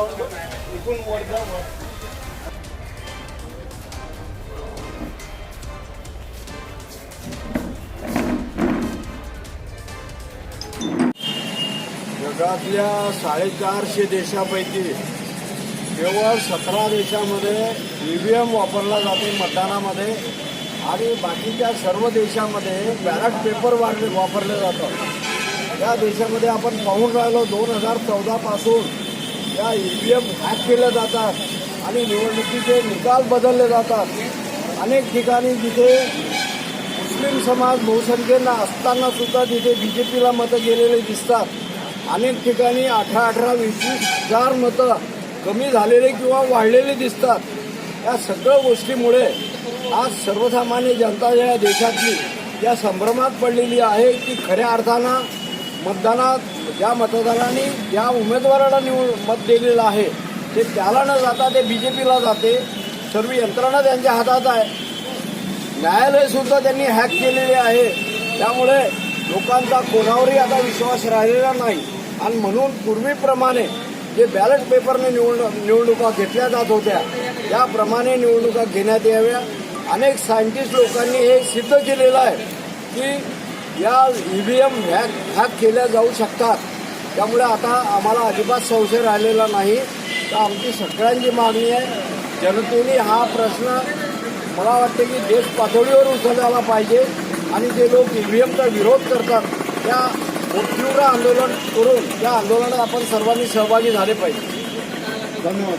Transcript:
इथून वर जाऊ जगातल्या साडेचारशे देशापैकी केवळ सतरा देशामध्ये ईव्हीएम वापरला जाते मतदानामध्ये आणि बाकीच्या सर्व देशामध्ये बॅलट पेपर वापरले जातात. या देशामध्ये आपण पाहून राहिलो दोन हजार चौदापासून या ईव्हीएम हॅक केल्या जातात आणि निवडणुकीचे निकाल बदलले जातात. अनेक ठिकाणी जिथे मुस्लिम समाज बहुसंख्येनं असताना सुद्धा तिथे बी जे पीला मतं गेलेले दिसतात. अनेक ठिकाणी अठरा अठरा वीस वीस हजार मतं कमी झालेले किंवा वाढलेले दिसतात. या सगळ्या गोष्टीमुळे आज सर्वसामान्य जनता या देशातली या संभ्रमात पडलेली आहे की खऱ्या अर्थानं मतदानात ज्या मतदारांनी ज्या उमेदवाराला निवड मत दिलेलं आहे ते त्याला न जाता ते बी जे पीला जाते. सर्व यंत्रणा त्यांच्या हातात आहे. न्यायालय सुद्धा त्यांनी हॅक केलेले आहे. त्यामुळे लोकांचा कोणावरही आता विश्वास राहिलेला नाही. आणि म्हणून पूर्वीप्रमाणे जे बॅलेट पेपरने निवड निवडणुका घेतल्या जात होत्या त्याप्रमाणे निवडणुका घेण्यात याव्या. अनेक सायंटिस्ट लोकांनी हे सिद्ध केलेलं आहे की या ईव्हीएम हॅक हॅक केल्या जाऊ शकतात. त्यामुळे आता आम्हाला अजिबात संशय राहिलेला नाही. तर आमची सगळ्यांची मागणी आहे. जनतेने हा प्रश्न मला वाटते की देश पातळीवर उचलायला पाहिजे आणि जे लोक ईव्हीएमचा विरोध करतात त्या तीव्र आंदोलन करून त्या आंदोलनात आपण सर्वांनी सहभागी झाले पाहिजे. धन्यवाद.